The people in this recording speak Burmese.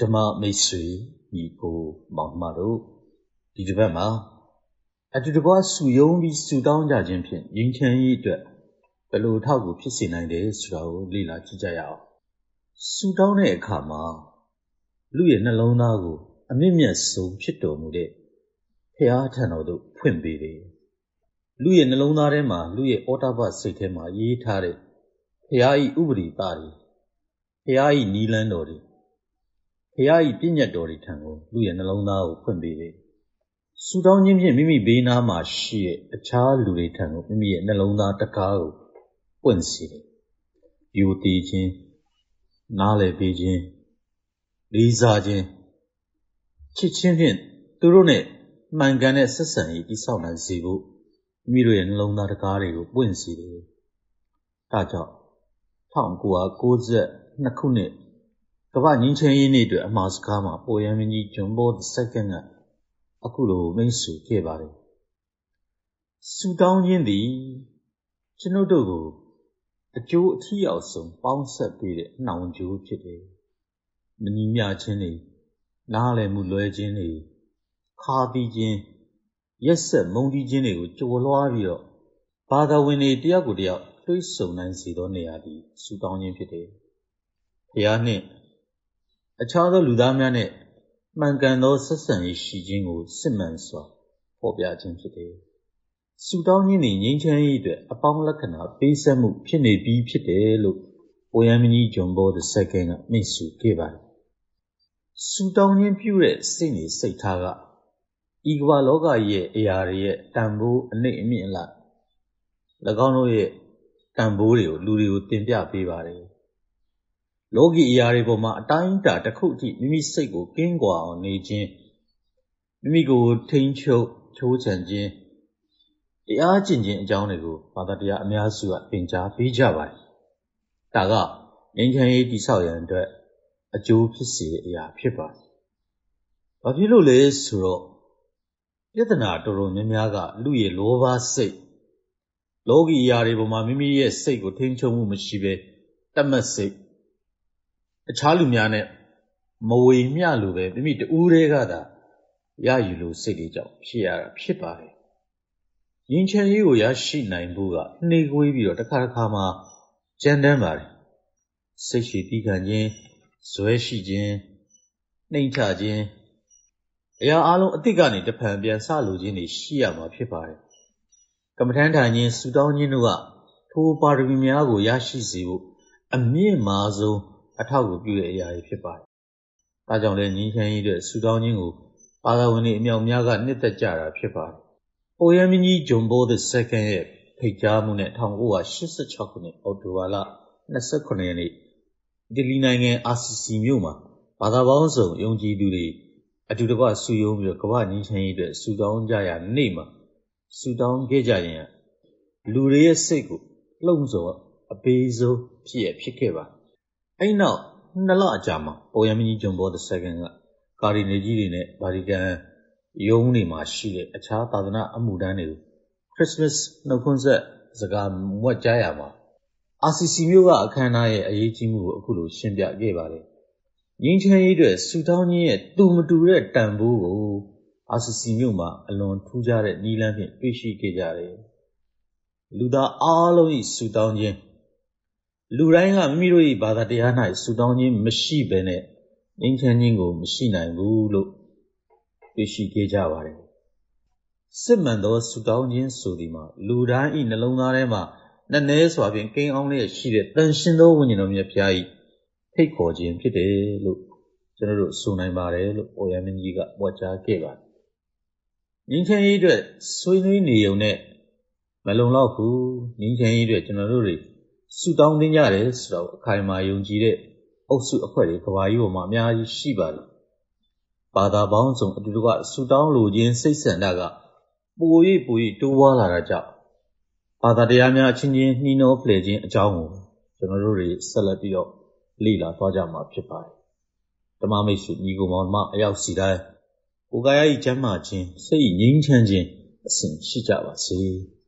ဓမ္မမိတ်ဆွေညီကိုမောင်နှမတို့ဒီတစ်ပတ်မှာအတူတကွစုယုံပြီးစုတောင်းကြခြင်းဖြင့်ငြိမ်းချမ်းရေးအတွက်ဘယ်လိုထောက်ကူဖြစ်စေနိုင်တယ်ဆိုတာကိုလေ့လာကြည့်ကြရအောင်စုတောင်းတဲ့အခါမှာလူရဲ့နှလုံးသားကို အမြင့်မြတ်ဆုံးဖြစ်တော်မူတဲ့ဖရာထံတော်သို့ဖွင့်ပေးတယ်လူရဲ့နှလုံးသားထဲမှာလူရဲ့ဩတ္တပစိတ်ထဲမှာရေးထားတဲ့ဖရာဤဥပဒေသားတွေဖရာဤနီလန်းတော်တွေ ဖရာဤပြည့်ညတ်တော်တွေထံကိုလူရဲ့နှလုံးသားကိုဖွင့်ပေးတယ်ဆူတောင်းခြင်းဖြင့်မိမိဘေးနားမှာရှိတဲ့အခြားလူတွေထံကိုမိမိရဲ့နှလုံးသားတကားကိုပွင့်စေတယ်။ယူတည်ခြင်းနားလည်ပေးခြင်းလေးစားခြင်းချစ်ချင်းဖြင့်သူတို့နဲ့မှန်ကန်တဲ့ဆက်ဆံရေးတည်ဆောက်နိုင်စေဖို့မိမိတို့ရဲ့နှလုံးသားတကားတွေကိုပွင့်စေတယ်။ဒါကြောင့်1992ခုနှစ် ကမ္ဘာငြိမ်းချမ်းရေးနေ့အတွက်အမှာစကားမှာပေါ်ရန်မင်းကြီးဂျွန်ဘော့စက္ကန့်ကအခုလိုမိတ်ဆွေခဲ့ပါတယ်။ဆူတောင်းခြင်းသည်ကျွန်ုပ်တို့ကိုအကျိုးအထီးအောင်ဆုံးပေါင်းဆက်ပေးတဲ့နှောင်ကြိုးဖြစ်တယ်။မညီမျှခြင်းတွေနားလည်မှုလွဲခြင်းတွေခါတီးခြင်းရက်ဆက်မုန်းတီးခြင်းတွေကိုကြော်လွှားပြီးတော့ဘာသာဝင်တွေတယောက်ကိုတယောက်တွေးဆုံနိုင်စေသောနေရာသည်ဆူတောင်းခြင်းဖြစ်တယ်။ဘုရားနှင့် အခြားသောလူသားများနဲ့မှန်ကန်သောဆက်ဆံရေးရှိခြင်းကိုစစ်မှန်စွာဖော်ပြခြင်းဖြစ်တယ်။ဆူတောင်းခြင်းသည်ငြိမ်းချမ်းရေးအတွက်အပေါင်းလက္ခဏာပေးဆက်မှုဖြစ်နေပြီးဖြစ်တယ်လို့အိုယမ်မကြီးဂျွန်ဘော the second ကမိတ်ဆွေခဲ့ပါတယ်။ဆူတောင်းခြင်းပြုတဲ့စိတ်နေစိတ်ထားကဤကမ္ဘာလောကရဲ့အရာတွေရဲ့တန်ဖိုးအနှိမ့်အမြင့်အလိုက်၎င်းတို့ရဲ့တန်ဖိုးတွေကိုလူတွေကိုတင်ပြပေးပါတယ် လောကီအရာတွေပေါ်မှာအတိုင်းအတာတစ်ခုအထိမိမိစိတ်ကိုကင်းကွာအောင်နေခြင်းမိမိကိုထိန်းချုပ်ချိုးချံခြင်းတရားကျင့်ခြင်းအကြောင်းတွေကိုဘာသာတရားအများစုကသင်ကြားပေးကြပါတယ်။ဒါကငြိမ်းချမ်းရေးတိဆောက်ရန်အတွက်အကျိုးဖြစ်စေတဲ့အရာဖြစ်ပါတယ်။ဘာဖြစ်လို့လဲဆိုတော့ပြဿနာတော်တော်များများကလူရဲ့လောဘစိတ်လောကီအရာတွေပေါ်မှာမိမိရဲ့စိတ်ကိုထိန်းချုပ်မှုမရှိဘဲတတ်မှတ်စိတ် အခြားလူများနဲ့မဝေမျှလို့ပဲမိမိတူးတွေကသာရယူလို့စိတ်တွေကြောင့်ဖြစ်ရတာဖြစ်ပါတယ်။ရင်ချမ်းရေးကိုရရှိနိုင်ဖို့ကနှေးကွေးပြီးတော့တစ်ခါတစ်ခါမှကြမ်းတမ်းပါတယ်။စိတ်ရှိတီးခံခြင်းဇွဲရှိခြင်းနှိမ်ချခြင်းအရာအလုံးအစ်စ်ကနေတဖန်ပြန်ဆလိုခြင်းတွေရှိရမှာဖြစ်ပါတယ်။ကမ္မထမ်းထိုင်ခြင်းဆူတောင်းခြင်းတို့ကထိုပါရမီများကိုရရှိစေဖို့အမြင့်မားဆုံး အထောက်အကူပြုတဲ့အရာတွေဖြစ်ပါတယ်။ဒါကြောင့်လည်းငြိမ်းချမ်းရေးအတွက်ဆုတောင်းခြင်းကိုဘာသာဝင်တွေအမြောက်များကနှစ်သက်ကြတာဖြစ်ပါတယ်။အိုယမ်မင်းကြီးဂျွန်ဘိုး the second ရဲ့ဖိတ်ကြားမှုနဲ့1986ခုနှစ်အောက်တိုဘာလ29ရက်နေ့အီတလီနိုင်ငံအာစီစီမြို့မှာဘာသာပေါင်းစုံယုံကြည်သူတွေအတူတကွဆူယုံပြီးတော့ကမ္ဘာငြိမ်းချမ်းရေးအတွက်ဆူတောင်းကြရနေ့မှာဆူတောင်းခဲ့ကြရင်လူတွေရဲ့စိတ်ကိုလှုံ့ဆော်အပေးဆုံးဖြစ်ရဖြစ်ခဲ့ပါ အဲ့နောက်နှစ်လအကြာမှာပေါ်ရမကြီးဂျွန်ဘော the second ကကာဒီနေကြီးတွေနဲ့ဗာတီကန်ရုံးတွေမှာရှိတဲ့အခြားသာသနာအမှုတန်းတွေကိုခရစ်စမတ်နှုတ်ခွန်းဆက်စကားမွက်ကြားရမှာ RCC မြို့ကအခမ်းအနားရဲ့အရေးကြီးမှုကိုအခုလိုရှင်းပြခဲ့ပါတယ်။ငင်းချမ်းရေးအတွက်စူတောင်းခြင်းရဲ့တူမတူတဲ့တန်ဖိုးကို RCC မြို့မှာအလွန်ထူးခြားတဲ့နီးလန်းဖြင့်တွေ့ရှိခဲ့ကြတယ်။လူသားအားလုံး၏စူတောင်းခြင်း လူတိုင်းကမိမိတို့၏ဘာသာတရား၌ဆုတောင်းခြင်းမရှိဘဲနဲ့ငြိမ်းချမ်းခြင်းကိုမရှိနိုင်ဘူးလို့သိရှိခဲ့ကြပါတယ်။စစ်မှန်သောဆုတောင်းခြင်းဆိုဒီမှာလူတိုင်း၏နှလုံးသားထဲမှာနည်းနည်းစွာဖြင့်ကိန်းအောင်လျက်ရှိတဲ့တန်ရှင်သောဝိညာဉ်တော်မြတ်ဖျား၏ဖိတ်ခေါ်ခြင်းဖြစ်တယ်လို့ကျွန်တော်တို့ဆိုနိုင်ပါတယ်လို့အိုယမင်းကြီးကပွားကြားခဲ့ပါတယ်။ငြိမ်းချမ်းရေးအတွက်ဆွေးနွေးနေုံနဲ့မလုံလောက်ဘူးငြိမ်းချမ်းရေးအတွက်ကျွန်တော်တို့တွေ ဆုတောင်းသင့်ကြတယ်ဆိုတော့အခိုင်အမာယုံကြည်တဲ့အုပ်စုအဖွဲ့တွေကဘာကြီးပေါ်မှာအများကြီးရှိပါတယ်။ဘာသာပေါင်းစုံအတူတကွဆုတောင်းလိုခြင်းစိတ်ဆန္ဒကပို၍ပို၍တိုးပွားလာတာကြောင့်ဘာသာတရားများအချင်းချင်းနှီးနှောဖလှယ်ခြင်းအကြောင်းကိုကျွန်တော်တို့တွေဆက်လက်ပြီးတော့လေ့လာသွားကြမှာဖြစ်ပါတယ်။ဓမ္မမိတ်ဆွေညီကိုမောင်မအရောက်စီတိုင်းကိုယ်ကာယ၏ကျမ်းမာခြင်းစိတ်ငြိမ်းချမ်းခြင်းအစဉ်ရှိကြပါစေ။